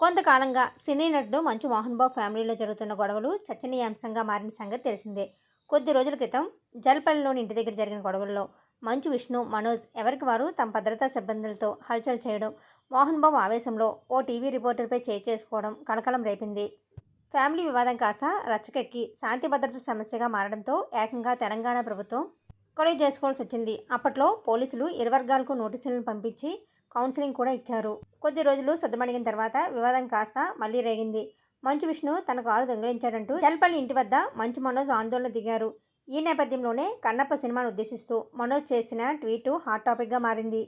కొంతకాలంగా సినీ నటుడు మంచు మోహన్ బాబు ఫ్యామిలీలో జరుగుతున్న గొడవలు చర్చనీయాంశంగా మారిన సంగతి తెలిసిందే. కొద్ది రోజుల క్రితం జల్పల్లిలోని ఇంటి దగ్గర జరిగిన గొడవల్లో మంచు విష్ణు మనోజ్ ఎవరికి వారు తమ భద్రతా సిబ్బందులతో హల్చల్ చేయడం మోహన్ బాబు ఆవేశంలో ఓ టీవీ రిపోర్టర్పై చేసుకోవడం కలకలం రేపింది. ఫ్యామిలీ వివాదం కాస్త రచ్చకెక్కి శాంతి భద్రతల సమస్యగా మారడంతో ఏకంగా తెలంగాణ ప్రభుత్వం కొలువు చేసుకోవాల్సి వచ్చింది. అప్పట్లో పోలీసులు ఇరు వర్గాలకు నోటీసులను పంపించి కౌన్సిలింగ్ కూడా ఇచ్చారు. కొద్ది రోజులు సద్దుమణిగిన తర్వాత వివాదం కాస్త మళ్ళీ రేగింది. మంచు విష్ణు తన కారు దొంగిలించాడంటూ జల్పల్లి ఇంటి వద్ద మంచు మనోజ్ ఆందోళన దిగారు. ఈ నేపథ్యంలోనే కన్నప్ప సినిమాను ఉద్దేశిస్తూ మనోజ్ చేసిన ట్వీటు హాట్ టాపిక్గా మారింది.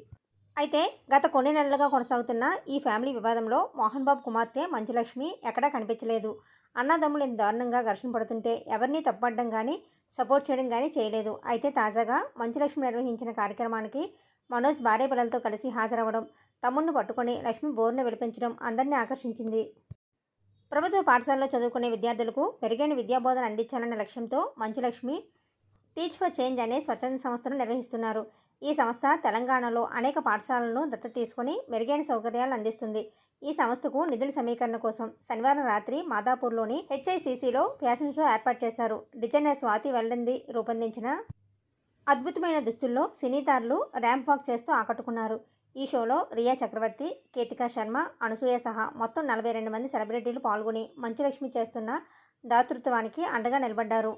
అయితే గత కొన్ని నెలలుగా కొనసాగుతున్న ఈ ఫ్యామిలీ వివాదంలో మోహన్ బాబు కుమార్తె మంచులక్ష్మి ఎక్కడా కనిపించలేదు. అన్నదమ్ములు ఇంత దారుణంగా ఘర్షణ పడుతుంటే ఎవరిని తప్పడడం కానీ సపోర్ట్ చేయడం కానీ చేయలేదు. అయితే తాజాగా మంచులక్ష్మి నిర్వహించిన కార్యక్రమానికి మనోజ్ భార్య పిల్లలతో కలిసి హాజరవ్వడం తమ్ముడిని పట్టుకొని లక్ష్మి బోర్ను విడిపించడం అందరినీ ఆకర్షించింది. ప్రభుత్వ పాఠశాలలో చదువుకునే విద్యార్థులకు మెరుగైన విద్యాబోధన అందించాలన్న లక్ష్యంతో మంచులక్ష్మి టీచ్ ఫర్ చేంజ్ అనే స్వచ్ఛంద సంస్థను నిర్వహిస్తున్నారు. ఈ సంస్థ తెలంగాణలో అనేక పాఠశాలలను దత్తత తీసుకుని మెరుగైన సౌకర్యాలు అందిస్తుంది. ఈ సంస్థకు నిధుల సమీకరణ కోసం శనివారం రాత్రి మాదాపూర్లోని హెచ్ఐసిసిలో ఫ్యాషన్ షో ఏర్పాటు చేశారు. డిజైనర్ స్వాతి వెల్లంది రూపొందించిన అద్భుతమైన దుస్తుల్లో సినీతారులు ర్యాంప్ వాక్ చేస్తూ ఆకట్టుకున్నారు. ఈ షోలో రియా చక్రవర్తి కేతికా శర్మ అనసూయ సహా మొత్తం నలభై రెండు మంది సెలబ్రిటీలు పాల్గొని మంచులక్ష్మి చేస్తున్న దాతృత్వానికి అండగా నిలబడ్డారు.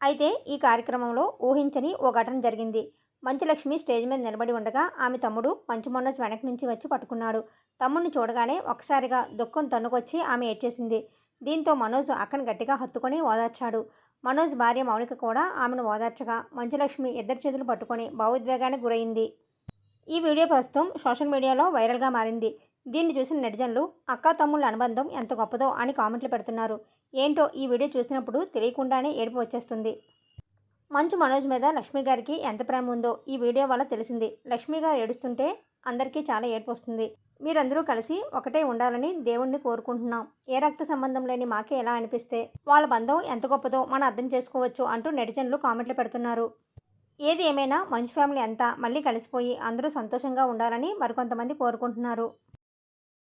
అయితే ఈ కార్యక్రమంలో ఊహించని ఓ ఘటన జరిగింది. మంచులక్ష్మి స్టేజ్ మీద నిలబడి ఉండగా ఆమె తమ్ముడు మంచు మనోజ్ వెనక నుంచి వచ్చి పట్టుకున్నాడు. తమ్ముడిని చూడగానే ఒక్కసారిగా దుఃఖం తన్నుకొచ్చి ఆమె ఏడ్చేసింది. దీంతో మనోజ్ అక్కను గట్టిగా హత్తుకొని ఓదార్చాడు. మనోజ్ భార్య మౌనిక కూడా ఆమెను ఓదార్చగా మంచులక్ష్మి ఇద్దరు చేతులు పట్టుకొని భావోద్వేగానికి గురైంది. ఈ వీడియో ప్రస్తుతం సోషల్ మీడియాలో వైరల్గా మారింది. దీన్ని చూసిన నెటిజన్లు అక్క తమ్ముళ్ళ అనుబంధం ఎంత గొప్పదో అని కామెంట్లు పెడుతున్నారు. ఏంటో ఈ వీడియో చూసినప్పుడు తెలియకుండానే ఏడుపు వచ్చేస్తుంది. మంచు మనోజ్ మీద లక్ష్మి గారికి ఎంత ప్రేమ ఉందో ఈ వీడియో వల్ల తెలిసింది. లక్ష్మి గారు ఏడుస్తుంటే అందరికీ చాలా ఏడుపు వస్తుంది. మీరందరూ కలిసి ఒకటే ఉండాలని దేవుణ్ణి కోరుకుంటున్నాం. ఏ రక్త సంబంధం లేని మాకే ఎలా అనిపిస్తే వాళ్ళ బంధం ఎంత గొప్పదో మనం అర్థం చేసుకోవచ్చు అంటూ నెటిజన్లు కామెంట్లు పెడుతున్నారు. ఏది ఏమైనా మంచి ఫ్యామిలీ అంతా మళ్ళీ కలిసిపోయి అందరూ సంతోషంగా ఉండాలని మరికొంతమంది కోరుకుంటున్నారు.